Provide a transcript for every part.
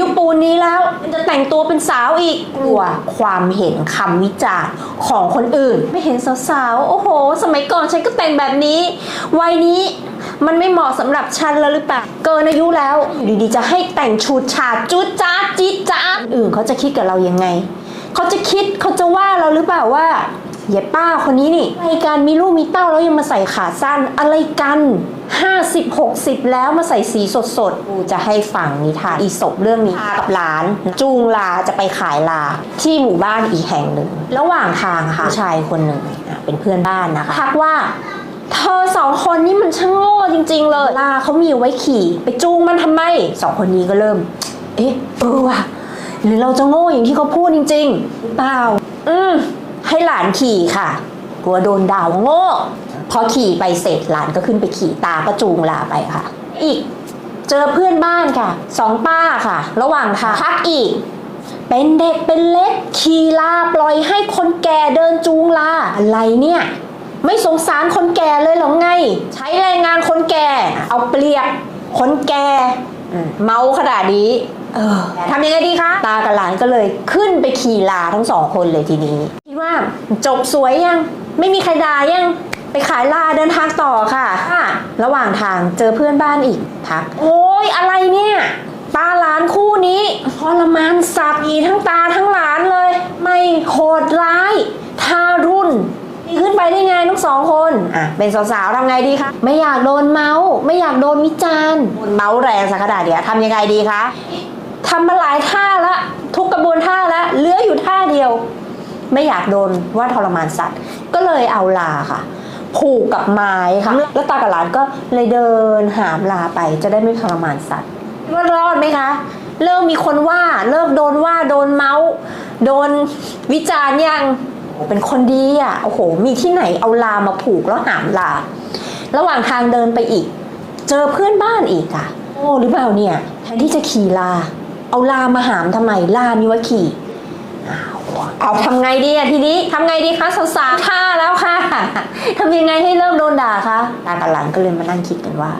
ยุคปูนนี้แล้วมันจะแต่งตัวเป็นสาวอีกกลัวความเห็นคำวิจารณ์ของคนอื่น ไม่เห็นสาวๆ โอ้โห สมัยก่อนฉันก็แต่งแบบนี้ วัยนี้มันไม่เหมาะสำหรับฉันแล้วหรือเปล่า เกินอายุแล้วอยู่ดีๆจะให้แต่งชุดฉาดจุดจ้าจิดจ้าดอื่นเขาจะคิดกับเรายังไง เขาจะคิดเขาจะว่าเราหรือเปล่าว่า เย่ป้าคนนี้นี่ในการมีลูกมีเต้าแล้วยังมาใส่ขาสั้นอะไรกัน 50 60 แล้วมาใส่สีสดสดกูจะให้ฟังนิทานอีสบเรื่องนี้กับหลาน จูงลาจะไปขายลาที่หมู่บ้านอีกแห่งหนึ่ง ระหว่างทางค่ะผู้ชายคนหนึ่งอะเป็นเพื่อนบ้านนะคะทักว่าเธอสองคนนี่มันช่างโง่จริง ๆ เลยลาเขามีไว้ขี่ ไปจูงมันทำไมสองคนนี้ก็เริ่ม เอ๊ะเออว่ะหรือเราจะโง่อย่างที่เขาพูดจริง ๆ เปล่า อืม ให้หลานขี่ค่ะ กลัวโดนด่าว่าโง่พอขี่ไปเสร็จหลานก็ขึ้นไปขี่ตาก็จูงลาไปค่ะ อีกเจอเพื่อนบ้านค่ะสองป้าค่ะ ระหว่างทางพักอีก เป็นเด็กเป็นเล็กขี่ลาปล่อยให้คนแก่เดินจูงลาอะไรเนี่ย ไม่สงสารคนแก่เลยหรอไง ใช้แรงงานคนแก่ เอาเปรียบคนแก่เมาขนาดนี้ เออทำยังไงดีคะ ตากับหลานก็เลยขึ้นไปขี่ลาทั้งสองคนเลยทีนี้ คิดว่าจบสวยยัง ไม่มีใครด่ายัง ไปขายลาเดินทางต่อค่ะอะระหว่างทางเจอเพื่อนบ้านอีกทัก โอ้ยอะไรเนี่ยตาหลานคู่นี้ทรมานสัตว์อีทั้งตาทั้งหลานเลย ไม่โหดร้าย ทารุณขึ้นไปได้ไงทั้งสองคนอะเป็นสาวๆทำไงดีคะ ไม่อยากโดนเมาส์ไม่อยากโดนวิจารณ์โดนเมาส์แรงสักขนาดเดียวทำยังไงดีคะทำมาหลายท่าละ ทุกกระบวนท่าละเหลืออยู่ท่าเดียว ไม่อยากโดนว่าทรมานสัตว์ ก็เลยเอาลาค่ะ ผูกกับไม้ค่ะ แล้วตากับหลานก็เลยเดินหามลาไปจะได้ไม่ทรมานสัตว์ว่ารอดไหมคะ เริ่มมีคนว่าเริ่มโดนว่าโดนเมาส์โดนวิจารณ์ยังโอ้เป็นคนดีอะโอ้โห มีที่ไหนเอาลามาผูกแล้วหามลา ระหว่างทางเดินไปอีก เจอเพื่อนบ้านอีกอะโอ้หรือเปล่าเนี่ยแทนที่จะขี่ลา เอาลามาหามทำไมลามีไว้ขี่ เอาทำไงดีอะทีนี้ทำไงดีคะสาวๆท่าแล้วค่ะทำยังไงให้เริ่มโดนด่าคะตากับหลานก็เลยมานั่งคิดกันว่า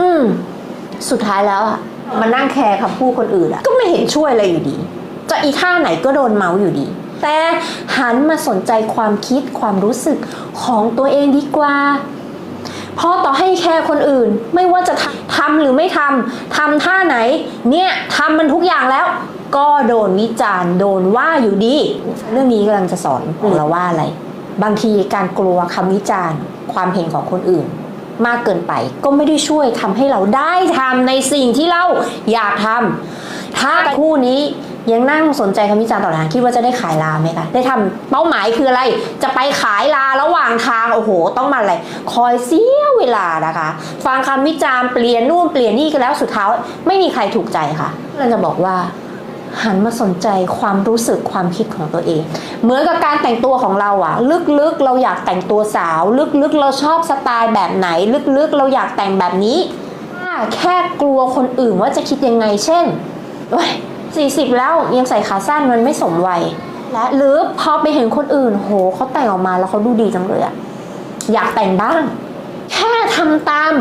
อืม สุดท้ายแล้วอะมานั่งแคร์คำพูดคนอื่นอะก็ไม่เห็นช่วยอะไรอยู่ดี จะอีท่าไหนก็โดนเมาส์อยู่ดี แต่หันมาสนใจความคิดความรู้สึกของตัวเองดีกว่าเพราะต่อให้แคร์คนอื่น ไม่ว่าจะทำทำหรือไม่ทำทำท่าไหน เนี่ยทำมันทุกอย่างแล้ว ก็โดนวิจารณ์โดนว่าอยู่ดี เรื่องนี้กำลังจะสอนเราว่าอะไร บางทีการกลัวคำวิจารณ์ ความเห็นของคนอื่น มากเกินไปก็ไม่ได้ช่วยทำให้เราได้ทำในสิ่งที่เราอยากทำถ้าคู่นี้ยังนั่งสนใจคำวิจารณ์ต่อหน้าคิดว่าจะได้ขายลาไหมคะ ได้ทำเป้าหมายคืออะไร จะไปขายลาระหว่างทาง โอ้โห ต้องมาอะไร คอยเสียเวลานะคะ ฟังคำวิจารณ์เปลี่ยนนู่นเปลี่ยนนี่กันแล้วสุดท้ายไม่มีใครถูกใจค่ะเราจะบอกว่า หันมาสนใจความรู้สึกความคิดของตัวเอง เหมือนกับการแต่งตัวของเราอะลึกๆเราอยากแต่งตัวสาว ลึกๆเราชอบสไตล์แบบไหน ลึกๆเราอยากแต่งแบบนี้ถ้าแค่กลัวคนอื่นว่าจะคิดยังไง เช่นโอ้ยสี่สิบแล้วยังใส่ขาสั้นมันไม่สมวัยและหรือพอไปเห็นคนอื่น โหเขาแต่งออกมาแล้วเขาดูดีจังเลยอะอยากแต่งบ้าง แค่ทำตาม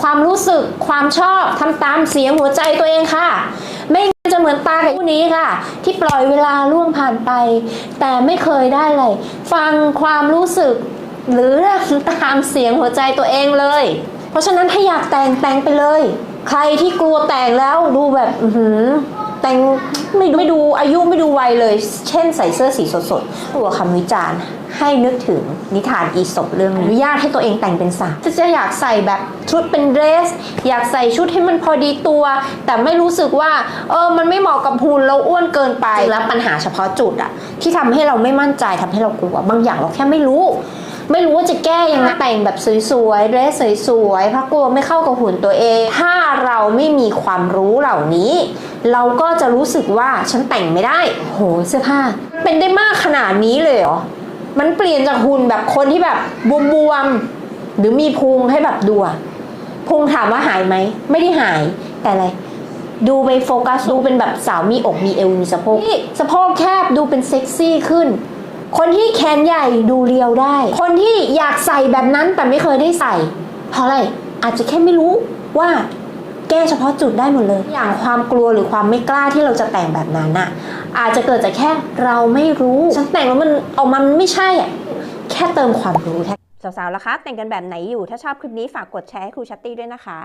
ความรู้สึกความชอบทำตามเสียงหัวใจตัวเองค่ะ ไม่ จะเหมือนตากับคู่นี้ค่ะ ที่ปล่อยเวลาล่วงผ่านไป แต่ไม่เคยได้เลย ฟังความรู้สึก หรือตามเสียงหัวใจตัวเองเลย เพราะฉะนั้นถ้าอยากแต่งแต่งไปเลย ใครที่กลัวแต่งแล้วดูแบบ อื แต่งไม่ดูไม่ดูอายุไม่ดูวัยเลย เช่นใส่เสื้อสีสดๆกลัวคำวิจารณ์ให้นึกถึงนิทานอีสปเรื่องอนุญาตให้ตัวเองแต่งเป็นสาวจะจะอยากใส่แบบชุดเป็นเดรส อยากใส่ชุดให้มันพอดีตัว แต่ไม่รู้สึกว่า เออมันไม่เหมาะกับหุ่นเราอ้วนเกินไปแล้วปัญหาเฉพาะจุดอะที่ทำให้เราไม่มั่นใจทำให้เรากลัวบางอย่างเราแค่ไม่รู้ ไม่รู้ว่าจะแก้ยังไงแต่งแบบสวยๆเดรสสวยๆเพราะกลัวไม่เข้ากับหุ่นตัวเอง ถ้าเราไม่มีความรู้เหล่านี้ เราก็จะรู้สึกว่าฉันแต่งไม่ได้ โหเสื้อผ้า เป็นได้มากขนาดนี้เลยเหรอ มันเปลี่ยนจากหุ่นแบบคนที่แบบบวมๆหรือมีพุงให้แบบดูอพุงถามว่าหายไหม ไม่ได้หายแต่อะไรดูไปโฟกัสดูเป็นแบบสาวมีอกมีเอวมีสะโพกนี่สะโพกแคบดูเป็นเซ็กซี่ขึ้น คนที่แขนใหญ่ดูเรียวได้ คนที่อยากใส่แบบนั้นแต่ไม่เคยได้ใส่ เพราะอะไรอาจจะแค่ไม่รู้ว่า แก้เฉพาะจุดได้หมดเลย อย่างความกลัวหรือความไม่กล้าที่เราจะแต่งแบบนั้นอะอาจจะเกิดจากแค่เราไม่รู้ฉันแต่งแล้วมันออกมามันไม่ใช่อะแค่เติมความรู้แค่สาวๆล่ะคะ แต่งกันแบบไหนอยู่ถ้าชอบคลิปนี้ฝากกดแชร์ให้ครูชัตตี้ด้วยนะคะ